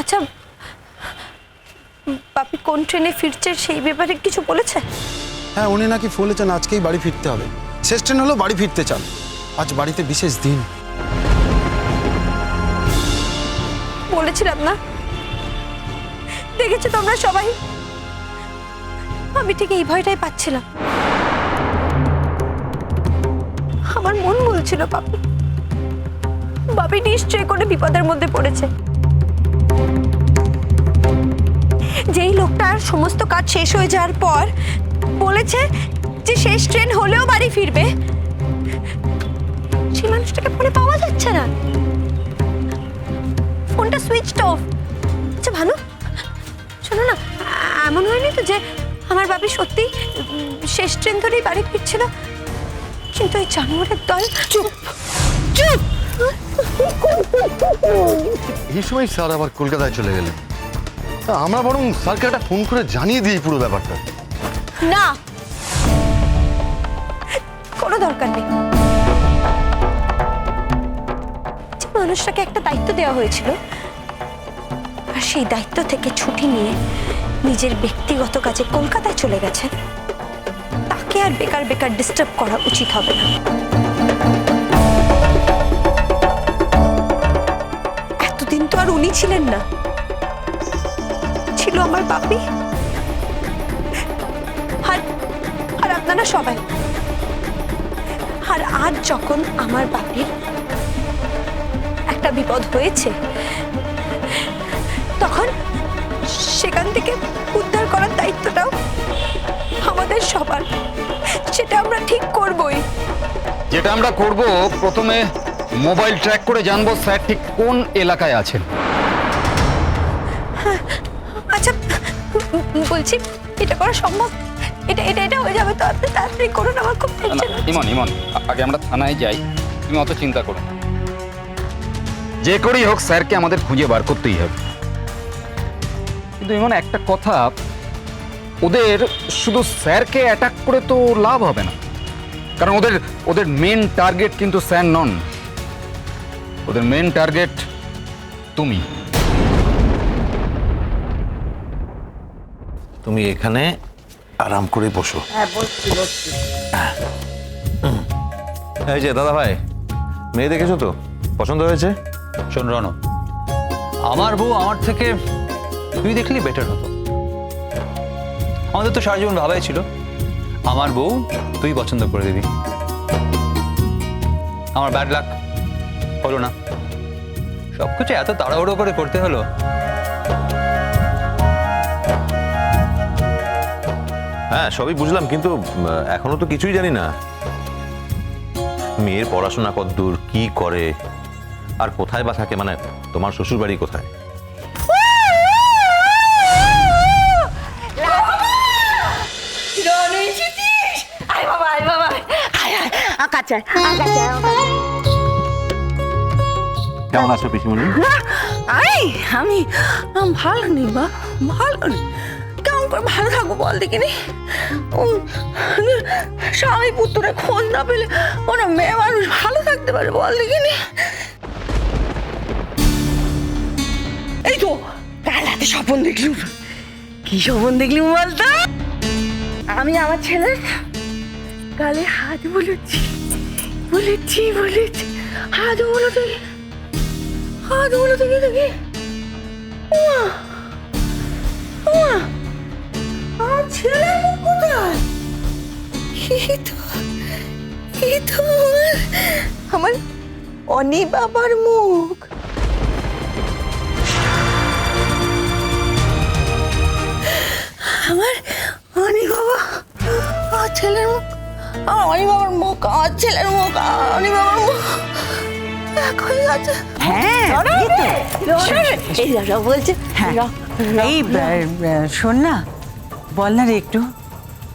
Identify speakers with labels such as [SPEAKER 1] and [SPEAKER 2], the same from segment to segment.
[SPEAKER 1] আচ্ছা বাপি কোন ট্রেনে ফিরছে সেই ব্যাপারে কিছু বলেছে?
[SPEAKER 2] হ্যাঁ উনি নাকি বলেছেন আজকেই বাড়ি ফিরতে হবে। শেষ ট্রেন হলেও বাড়ি ফিরতে চান। আজ বাড়িতে বিশেষ দিন।
[SPEAKER 1] বলেছিলাম না? দেখেছ তোমরা সবাই? আমি ঠিক এই ভয়টাই পাচ্ছিলাম। আমার মন বলছিল বাপি। বাপি নিশ্চয়ই কোনো বিপদের মধ্যে পড়েছে। যেই লোকটার সমস্ত কাজ শেষ হয়ে যাওয়ার পর বলেছে যে শেষ ট্রেন হলেও বাড়ি ফিরবে। সেই মানুষটাকে ফোনে পাওয়া যাচ্ছে না। ফোনটা সুইচড অফ আচ্ছা ভানু শোনো না এমন হয়নি তো যে আমার বাবি সত্যি শেষ ট্রেন ধরেই বাড়ি ফিরছিল? কিন্তু এই জানোয়ারের দল চুপ চুপ!
[SPEAKER 3] এই সময় স্যার আবার কলকাতায় চলে গেলেন। আমরা বরং স্যারকে একটা ফোন করে জানিয়ে দিই পুরো ব্যাপারটা।
[SPEAKER 1] না। কোনো দরকার নেই। মানুষটাকে একটা দায়িত্ব দেওয়া হয়েছিল, আর সেই দায়িত্ব থেকে ছুটি নিয়ে নিজের ব্যক্তিগত কাজে কলকাতায় চলে গেছে, তাকে আর বেকার বেকার ডিস্টার্ব করা উচিত হবে না। এতদিন তো আর উনি ছিলেন না। ছিল আমার বাপি। আর আর আপনারা সবাই। আর আজ যখন আমার বাপির একটা বিপদ হয়েছে, তখন সেখান থেকে উদ্ধার করার দায়িত্বটাও আমাদের সবার। সেটা আমরা ঠিক করবই।
[SPEAKER 4] যেটা আমরা করব, প্রথমে মোবাইল ট্র্যাক করে জানব স্যার ঠিক কোন এলাকায় আছেন।
[SPEAKER 1] বলছি এটা করা সম্ভব? এটা এটা এটা হয়ে যাবে তো আপনি তাড়াতাড়ি করুন আমার খুব টেনশন
[SPEAKER 4] ইমন ইমন আগে আমরা থানায় যাই তুমি অত চিন্তা করো না। যে করেই হোক স্যারকে আমাদের খুঁজে বার করতেই হবে। কিন্তু ইমন একটা কথা ওদের শুধু স্যারকে অ্যাটাক করে তো লাভ হবে না। কারণ ওদের ওদের মেন টার্গেট কিন্তু স্যার নন। ওদের মেন টার্গেট তুমি।
[SPEAKER 5] তুমি এখানে আরাম করে বসো।
[SPEAKER 6] হ্যাঁ বসছি বসছি।
[SPEAKER 5] এই যে দাদা ভাই মেয়ে দেখেছ তো? পছন্দ হয়েছে?
[SPEAKER 7] শোন রণ আমার বউ আমার থেকে তুই দেখলি বেটার হতো। আমাদের তো সারা জীবন ভাবাই ছিল আমার বউ তুই পছন্দ করে দিবি। আমার ব্যাড লাক হলো না। সব কিছু এত তাড়াহুড়ো করে করতে হলো।
[SPEAKER 5] হ্যাঁ সবই বুঝলাম কিন্তু এখনও তো কিছুই জানি না। মেয়ের পড়াশোনা কতদূর কি করে আর কোথায় বা থাকে মানে তোমার শ্বশুর বাড়ি কোথায়?
[SPEAKER 6] আয় বাবা আয় বাবা আয় আয় আকাছে আকাছে
[SPEAKER 5] কেমন আছো পিসিমণি?
[SPEAKER 6] আমি আমি ভালো নেই বা ভালো নেই। করে ভালো থাকব বল দেখিনি? স্বামী পুত্রে খোঁজ না পেলে ওরা মেয়ে মানুষ ভালো থাকতে পারে বল দেখিনি? এই তো কাল রাতে স্বপন দেখলুম। কি স্বপন দেখলুম বলতো? আমি আমার ছেলে গালে হাত বলেছি বলেছি বলেছি হাত বলো তুই হাত বলো দেখি? দেখি উমা। আমার ছেলে কোথায়? এই তো এই তো আমার- অনি বাবার মুখ। আমার অনি বাবা আমার ছেলের মুখ আমার অনি বাবার মুখ আমার ছেলের মুখ অনি বাবার মুখ। হয়ে
[SPEAKER 8] হ্যাঁ। এই
[SPEAKER 6] বলছে
[SPEAKER 8] শোন না বল না রে একটু।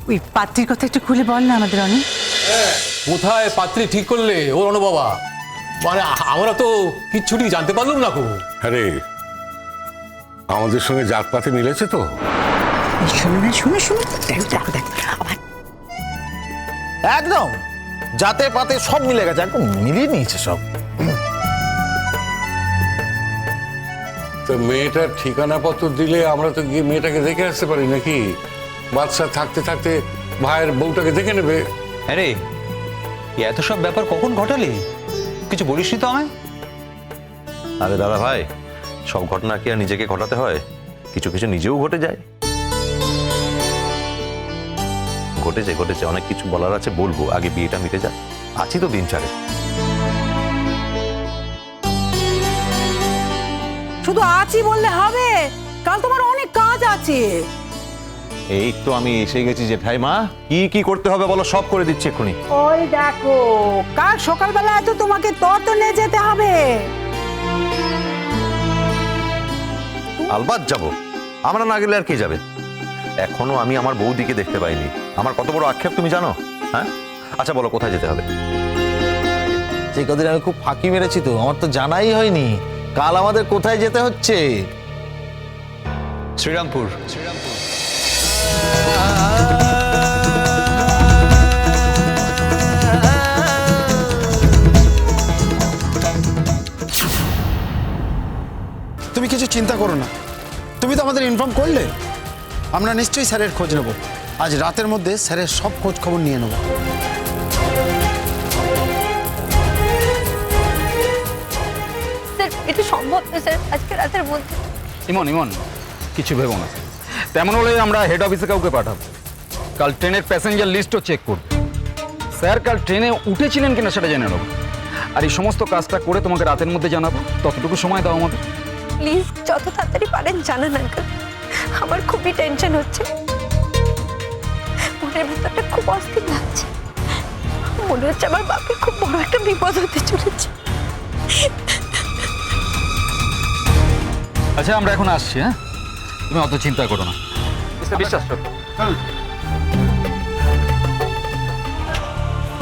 [SPEAKER 8] ওই পাত্রীর কথা একটু খুলে বল না আমাদের অনেক
[SPEAKER 9] কোথায় পাত্রী ঠিক করলে ও রণ বাবা মানে আমরা তো কিচ্ছুটি জানতে পারলাম না খুব।
[SPEAKER 10] আরে আমাদের সঙ্গে জাতপাতে মিলেছে তো।
[SPEAKER 8] শোনো না শুনে শুনে। দেখ দেখো দেখ। আবার।
[SPEAKER 11] একদম যাতে পাতে সব মিলে গেছে একদম মিলিয়ে নিয়েছে সব।
[SPEAKER 10] তো মেয়েটার ঠিকানা পত্র দিলে আমরা তো গিয়ে মেয়েটাকে দেখে আসতে পারি নাকি? বাচ্চা থাকতে থাকতে ভাইয়ের বউটাকে দেখে নেবে।
[SPEAKER 7] আরে এত সব ব্যাপার কখন ঘটালি? কিছু বলিসনি তো আমায়?
[SPEAKER 5] আরে দাদা ভাই সব ঘটনা কি আর নিজেকে ঘটাতে হয়? কিছু কিছু নিজেও ঘটে যায়। ঘটেছে ঘটেছে অনেক কিছু বলার আছে বলব আগে বিয়েটা মিটে যাক। আছি তো দিন চারে
[SPEAKER 8] শুধু আছি বললে হবে। কাল তোমার অনেক কাজ আছে।
[SPEAKER 5] এই তো আমি এসে গেছি জেঠাই মা। কি কি করতে হবে বলো সব করে দিচ্ছি এক্ষুনি।
[SPEAKER 8] ওই দেখো কাল সকালবেলা তো তোমাকে ততনে যেতে হবে।
[SPEAKER 5] আলবাত যাব। আমরা না গেলে আর কে যাবে? এখনও আমি আমার বৌদিকে দেখতে পাইনি। আমার কত বড় আক্ষেপ তুমি জানো? হ্যাঁ? আচ্ছা বলো কোথায় যেতে হবে?
[SPEAKER 11] সেই কদিন আমি খুব ফাঁকি মেরেছি তো আমার তো জানাই হয়নি। কাল আমাদের কোথায় যেতে হচ্ছে?
[SPEAKER 7] শ্রীরামপুর।
[SPEAKER 2] তুমি কিছু চিন্তা করো না। তুমি তো আমাদের ইনফর্ম করলে। আমরা নিশ্চয়ই স্যারের খোঁজ নেব। আজ রাতের মধ্যে স্যারের সব খোঁজ খবর নিয়ে নেব।
[SPEAKER 1] এটা সম্ভব না স্যার। আজকে রাতের মধ্যে।
[SPEAKER 4] ইমন ইমন কিছু ভেবো না। তেমন হলে আমরা হেড অফিসে কাউকে পাঠাবো। কাল ট্রেনের প্যাসেঞ্জার লিস্টও চেক করব। স্যার কাল ট্রেনে উঠেছিলেন কিনা সেটা জেনে নেব। আর এই সমস্ত কাজটা করে তোমাকে রাতের মধ্যে জানাব। ততটুকু সময় দাও আমাদের।
[SPEAKER 1] প্লিজ যত তাড়াতাড়ি পারেন জানান আঙ্কেল আমার খুবই টেনশন হচ্ছে। মনের ভেতরটা খুব অস্থির লাগছে। মনে হচ্ছে আমার বাপের খুব বড় একটা বিপদ হতে চলেছে।
[SPEAKER 4] আচ্ছা আমরা এখন আসছি হ্যাঁ? তুমি অত চিন্তা করো না। বিশ্বাস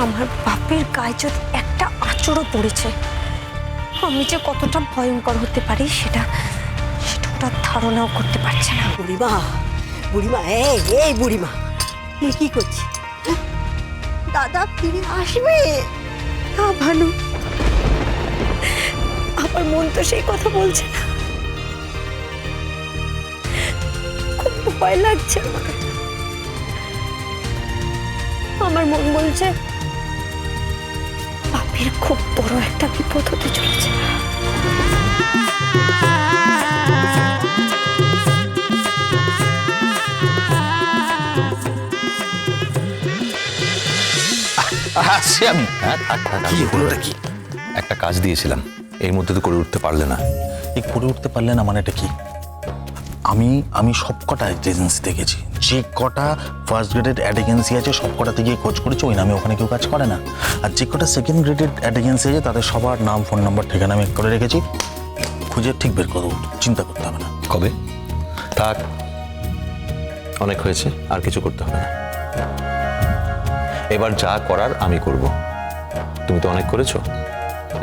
[SPEAKER 1] আমার বাপের গায়ে যদি একটা আঁচড়ও পড়েছে আমি যে কতটা ভয়ঙ্কর হতে পারি সেটা সেটা ধারণাও করতে পারছে না।
[SPEAKER 6] বুড়িমা বুড়িমা এই এই বুড়িমা তুই কি করছিস?
[SPEAKER 1] দাদা ফিরে আসবে। না ভানু। আমার মন তো সেই কথা বলছে না। ভয় লাগছে আমার মন বলছে বাপের খুব বড় একটা বিপদ হতে চলেছে।
[SPEAKER 5] আসছি আমি। হ্যাঁ থাক, থাক,
[SPEAKER 11] কি হলোটা কি?
[SPEAKER 5] একটা কাজ দিয়েছিলাম। এর মধ্যে তো করে উঠতে পারলে না।
[SPEAKER 11] এই করে উঠতে পারলে না মানে এটা কি? আমি আমি সব কটা এজেন্সিতে গেছি যে কটা ফার্স্ট গ্রেডেড অ্যাড এজেন্সি আছে সব কটাতে গিয়ে খোঁজ করেছি, ওই নামে ওখানে কেউ কাজ করে না। আর যে কটা সেকেন্ড গ্রেডেড অ্যাড এজেন্সি আছে, তাদের সবার নাম ফোন নাম্বার ঠিকানা আমি করে রেখেছি। খুঁজে ঠিক বের করব, চিন্তা করতে হবে না।
[SPEAKER 5] কবে? থাক, অনেক হয়েছে, আর কিছু করতে হবে না। এবার যা করার আমি করব। তুমি তো অনেক করেছ,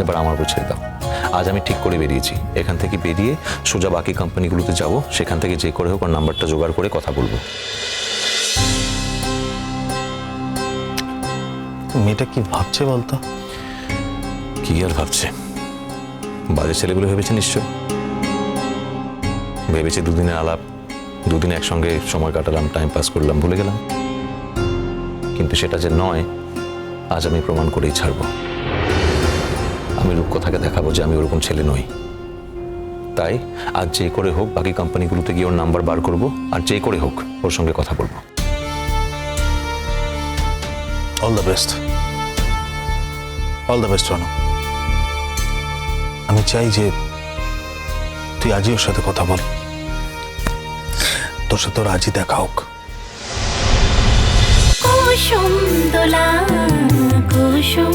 [SPEAKER 5] এবার আমার ছেড়ে দাও। আজ আমি ঠিক করে বেরিয়েছি। এখান থেকে বেরিয়ে সোজা বাকি কোম্পানিগুলোতে যাব। সেখান থেকে যে করে হোক ওর নাম্বারটা জোগাড় করে কথা বলব।
[SPEAKER 11] মেয়েটা কি ভাবছে বলতো?
[SPEAKER 5] কি আর ভাবছে? বাজে ছেলেগুলো ভেবেছে নিশ্চয়? ভেবেছে দুদিনের আলাপ দুদিন একসঙ্গে সময় কাটালাম টাইম পাস করলাম ভুলে গেলাম। কিন্তু সেটা যে নয় আজ আমি প্রমাণ করেই ছাড়বো। আমি রূপকথাকে দেখাবো যে আমি ওরকম ছেলে নই। তাই আজ যে করে হোক বাকি কোম্পানিগুলোতে গিয়ে ওর নাম্বার বার করব আর যে করে হোক ওর সঙ্গে কথা বলব।
[SPEAKER 11] All the best all the best Ranu. আমি চাই যে তুই আজই ওর সাথে কথা বল। তোর সাথে ওর আজই দেখা হোক।
[SPEAKER 12] কুসুম দোলা কুসুম